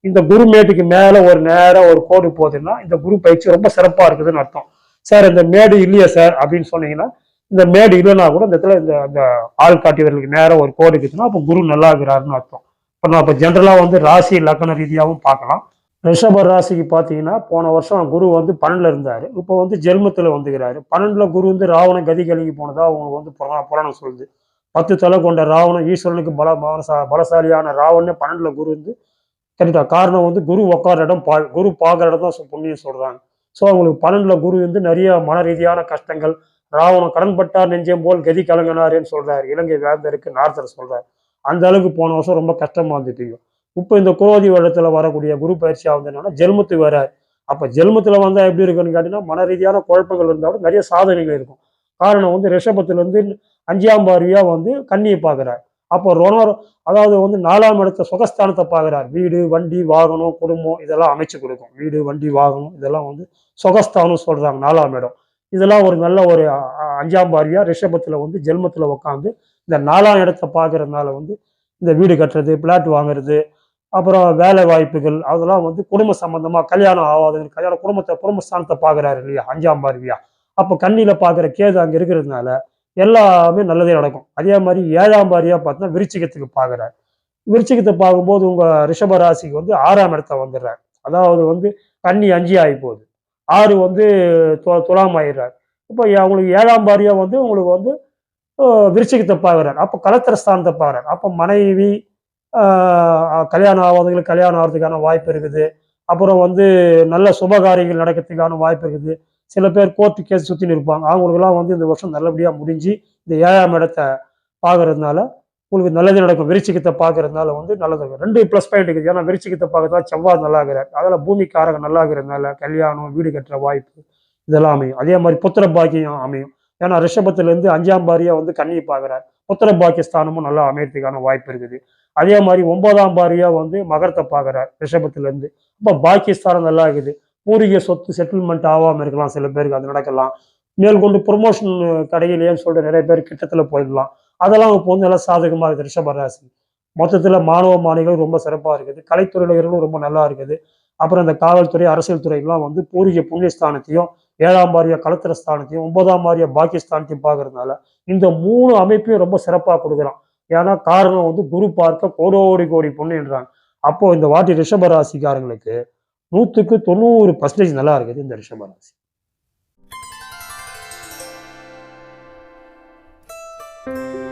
இந்த குரு மேட்டுக்கு மேல ஒரு நேரம் ஒரு கோடு போகுதுன்னா இந்த குரு பயிற்சி ரொம்ப சிறப்பா இருக்குதுன்னு அர்த்தம். சார் இந்த மேடு இல்லையா சார் அப்படின்னு சொன்னீங்கன்னா இந்த மேடு இல்லைன்னா கூட இந்த இடத்துல இந்த அந்த ஆள் காட்டியவர்களுக்கு நேரம் ஒரு கோடு இருக்குதுன்னா அப்போ குரு நல்லா இருக்கிறாருன்னு அர்த்தம். இப்போ நான் இப்போ ஜென்ரலாக வந்து ராசி லக்கண ரீதியாகவும் பார்க்கலாம். ரிஷப ராசிக்கு பார்த்தீங்கன்னா போன வருஷம் குரு வந்து பன்னெண்டுல இருந்தார். இப்போ வந்து ஜென்மத்தில் வந்துக்கிறாரு. பன்னெண்டுல குரு வந்து ராவண கதி கலங்கி போனதா அவங்க வந்து புரா- புராணம் சொல்லுது. பத்து தலை கொண்ட ராவணன் ஈஸ்வரனுக்கு பல பலசாலியான ராவணன் பன்னெண்டுல குரு வந்து கரெக்டா காரணம் வந்து குரு உட்கார இடம் பா குரு பார்க்குற இடம் தான் புண்ணியம் சொல்கிறாங்க ஸோ அவங்களுக்கு பன்னெண்டுல குரு வந்து நிறைய மன ரீதியான கஷ்டங்கள் ராவணம் கடன்பட்டார் நெஞ்சம் போல் கதி கலங்கினாருன்னு சொல்கிறார் இலங்கை வேந்தருக்கு நார்த்தர் சொல்கிறார் அந்த அளவுக்கு போன வருஷம் ரொம்ப கஷ்டமாக இருந்துட்டீங்க இப்போ இந்த குரோதி வருடத்தில் வரக்கூடிய குரு பயிற்சியாக வந்து என்னன்னா ஜென்மத்துக்கு வராரு. அப்போ ஜென்மத்தில் வந்தால் எப்படி இருக்குன்னு கேட்டீங்கன்னா மன ரீதியான குழப்பங்கள் இருந்தாலும் நிறைய சாதனைகள் இருக்கும். காரணம் வந்து ரிஷபத்துலேருந்து அஞ்சாம் பார்வையாக வந்து கண்ணியை பார்க்குறாரு அப்போ ரொண அதாவது வந்து நாலாம் இடத்த சுகஸ்தானத்தை பார்க்குறார். வீடு வண்டி வாகனம் குடும்பம் இதெல்லாம் அமைச்சு கொடுக்கும். வீடு வண்டி வாகனம் இதெல்லாம் வந்து சுகஸ்தானம் சொல்கிறாங்க நாலாம் இடம். இதெல்லாம் ஒரு நல்ல ஒரு அஞ்சாம் பாரியா ரிஷபத்தில் வந்து ஜென்மத்தில் உட்காந்து இந்த நாலாம் இடத்த பார்க்குறதுனால வந்து இந்த வீடு கட்டுறது பிளாட் வாங்குறது அப்புறம் வேலை வாய்ப்புகள் அதெல்லாம் வந்து குடும்ப சம்பந்தமாக கல்யாணம் ஆகாதவங்க கல்யாணம் குடும்பத்தை குடும்பஸ்தானத்தை பார்க்குறாரு இல்லையா? அஞ்சாம் பார்வையாக அப்போ கண்ணியில் பார்க்குற கேது அங்கே இருக்கிறதுனால எல்லாமே நல்லதே நடக்கும். அதே மாதிரி ஏழாம் வாரியாக பார்த்தா விருச்சிகத்துக்கு பார்க்கறாரு விருச்சிகத்தை பார்க்கும்போது உங்கள் ரிஷப ராசிக்கு வந்து ஆறாம் இடத்த வந்துடுறாரு. அதாவது வந்து கண்ணி அஞ்சு ஆகி போகுது. ஆறு வந்து து- துலாம் ஆயிடுறாரு. இப்போ அவங்களுக்கு ஏழாம் பாரியா வந்து உங்களுக்கு வந்து விருச்சிகத்தை பார்க்குறாரு அப்போ கலத்திர ஸ்தானத்தை பார்க்குறாரு அப்போ மனைவி கல்யாணம் ஆகாதவங்களுக்கு கல்யாணம் ஆகிறதுக்கான வாய்ப்பு இருக்குது. அப்புறம் வந்து நல்ல சுபகாரியங்கள் நடக்கிறதுக்கான வாய்ப்பு இருக்குது. சில பேர் கோர்ட்டு கேஸ் சுற்றின்னு இருப்பாங்க. அவங்களுக்கெல்லாம் வந்து இந்த வருஷம் நல்லபடியாக முடிஞ்சு இந்த ஏழாம் இடத்தை பார்க்கறதுனால உங்களுக்கு நல்லது நடக்கும். விருச்சிகத்தை பார்க்கறதுனால வந்து நல்லது இருக்கும் ரெண்டு ப்ளஸ் பாயிண்ட் இருக்குது. ஏன்னா விருச்சிகத்தை பார்க்கறதா செவ்வாய் நல்லா இருக்கிறார். அதில் பூமிக்காரங்க நல்லா இருக்கிறதுனால கல்யாணம் வீடு கட்டுற வாய்ப்பு இதெல்லாம் அமையும். அதே மாதிரி புத்திர பாக்கியம் அமையும். ஏன்னா ரிஷபத்துலேருந்து அஞ்சாம் பாரியாக வந்து கண்ணியை பார்க்குறார். புத்திர பாக்கிய ஸ்தானமும் நல்லா அமையறதுக்கான வாய்ப்பு இருக்குது. அதே மாதிரி ஒன்பதாம் பாரியாக வந்து மகரத்தை பார்க்குறார் ரிஷபத்துலேருந்து. அப்போ பாக்கியஸ்தானம் நல்லா இருக்குது. பூர்வீக சொத்து செட்டில்மெண்ட் ஆகாமல் இருக்கலாம் சில பேருக்கு அது நடக்கலாம். மேற்கொண்டு ப்ரொமோஷன் கிடைக்கலையேன்னு சொல்லிட்டு நிறைய பேர் கிட்டத்தில் போயிடலாம். அதெல்லாம் இப்போ வந்து நல்லா சாதகமாக இருக்குது ரிஷபராசி மொத்தத்தில் மாணவ மாணவிகள் ரொம்ப சிறப்பாக இருக்குது. கலைத்துறையினர்களும் ரொம்ப நல்லா இருக்குது. அப்புறம் இந்த காவல்துறை அரசியல் துறைகள்லாம் வந்து பூர்வீக புண்ணியஸ்தானத்தையும் ஏழாம் வாரிய களத்திர ஸ்தானத்தையும் ஒன்பதாம் வாரிய பாக்கியஸ்தானத்தையும் பார்க்கறதுனால இந்த மூணு அமைப்பையும் ரொம்ப சிறப்பாக கொடுக்குறான். ஏன்னா காரணம் வந்து குரு பார்க்க கோடோடி கோடி பொண்ணுன்றாங்க அப்போ இந்த வாட்டி ரிஷபராசிக்காரங்களுக்கு நூற்றுக்கு தொண்ணூறு பர்சன்டேஜ் நல்லா இருக்குது இந்த ரிஷப ராசி. thank you